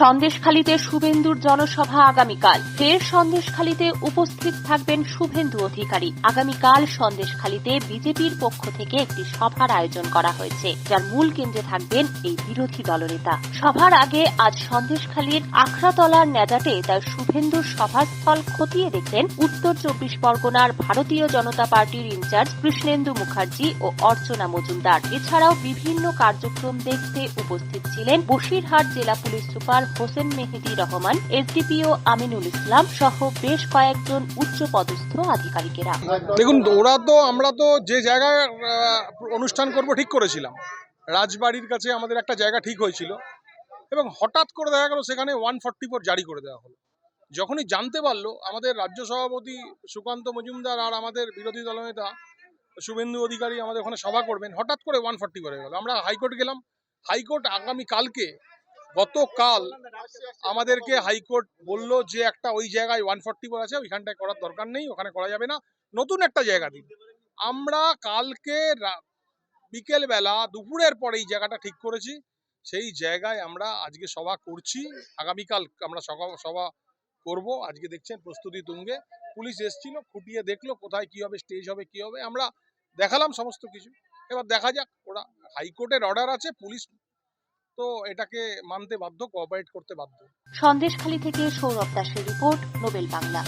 সন্দেশখালীতে শুভেন্দুর জনসভা আগামীকাল। ফের সন্দেশখালীতে উপস্থিত থাকবেন শুভেন্দু অধিকারী। আগামীকাল সন্দেশখালীতে বিজেপির পক্ষ থেকে একটি সভার আয়োজন করা হয়েছে, যার মূল কেন্দ্রে থাকবেন এই বিরোধী দলনেতা। সভার আগে আজ সন্দেশখালীর আখড়াতলার নেদাটে তার শুভেন্দুর সভাস্থল খতিয়ে দেখলেন উত্তর চব্বিশ পরগনার ভারতীয় জনতা পার্টির ইনচার্জ কৃষ্ণেন্দু মুখার্জি ও অর্চনা মজুমদার। এছাড়াও বিভিন্ন কার্যক্রম দেখতে উপস্থিত ছিলেন বসিরহাট জেলা police super Hossain Mehedi Rahman, SDPO Aminul Islam সহ বেশ কয়েকজন উচ্চপদস্থ আধিকারিকেরা। দেখুন, ওরা তো, আমরা তো যে জায়গায় অনুষ্ঠান করব ঠিক করেছিলাম। রাজবাড়ির কাছে আমাদের একটা জায়গা ঠিক হয়েছিল। এবং হঠাৎ করে দেখা গেল সেখানে ওয়ান ফর্টি ফোর জারি করে দেওয়া হলো। যখনই জানতে পারল, আমাদের রাজ্য সভাপতি সুকান্ত মজুমদার আর আমাদের বিরোধী দলনেতা শুভেন্দু অধিকারী আমাদের ওখানে সভা করবেন, হঠাৎ করে ওয়ান ফর্টি করে গেল। আমরা হাইকোর্ট গেলাম। হাইকোর্ট আগামী কালকে গতকাল আমাদেরকে হাইকোর্ট বলল যে একটা ওই জায়গায় ওয়ান ফর্টি ফোর আছে, ওইখানটায় করার দরকার নেই, ওখানে করা যাবে না। নতুন একটা জায়গা দিন। আমরা কালকে বিকেলবেলা দুপুরের পরে এই জায়গাটা ঠিক করেছি। সেই জায়গায় আমরা আজকে সভা করছি। আগামীকাল আমরা সভা সভা করব। আজকে দেখছেন প্রস্তুতি তুঙ্গে। পুলিশ এসছিল, খুঁটিয়ে দেখল কোথায় কি হবে, স্টেজ হবে, কি হবে। আমরা দেখালাম সমস্ত কিছু। এবার দেখা যাক, ওরা হাইকোর্টের অর্ডার আছে, পুলিশ তো এটাকে মানতে বাধ্য কোঅপারেট করতে বাধ্য। সন্দেশখালী থেকে সৌরভ দাসের রিপোর্ট নোবেল বাংলা।